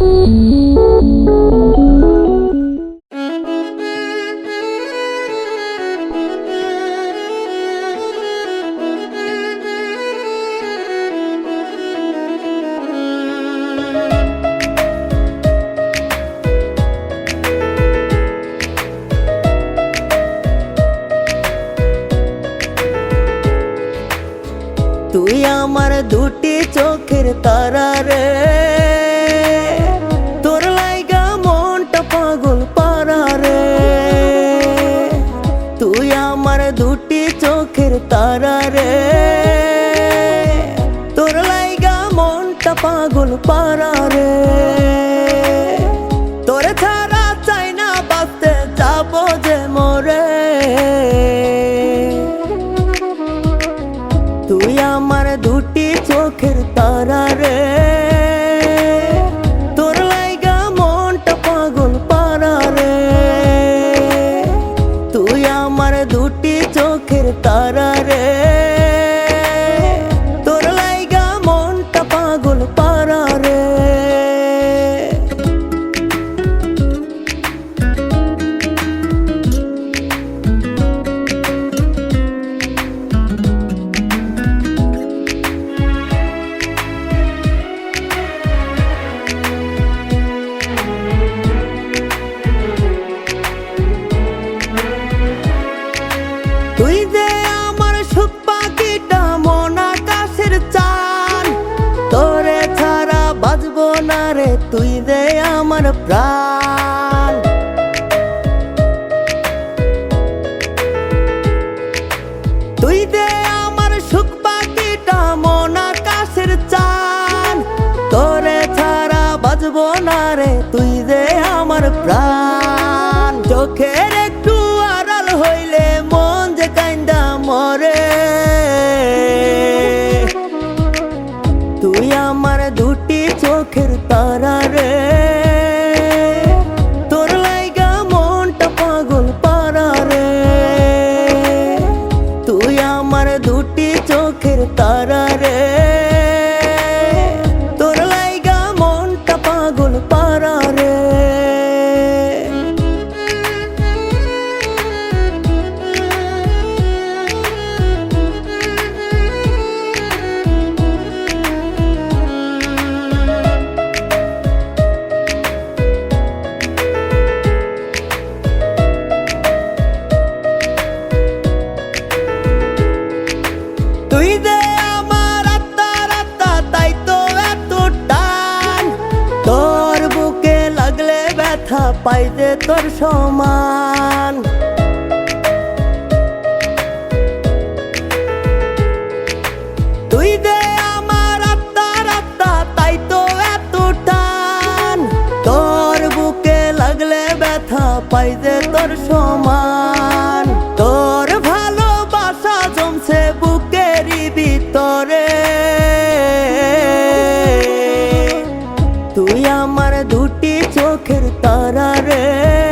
তুই আমার দুটি চোখের তারা রে। দুটি চোখের তারা রে। তোর লাইগা মনটা পাগল পারা রে। তোরে ছাড়া চাই না বাঁচতে, যাব যে মরে। তুই আমার দুটি চোখের তারা চোখের তারা রে। তুই যে আমার প্রাণ। তুই যে আমার সুখ পাখিটা মন আকাশের চান তোরে ছাড়া বাজবো না রে, তুই যে আমার প্রাণ। চোখের একটু ব্যথা পাই যে তোর সমান। তুই যে আমার তো তোর বুকে লাগলে ব্যথা তোর সমান। আমার দুটি চোখের তারা রে।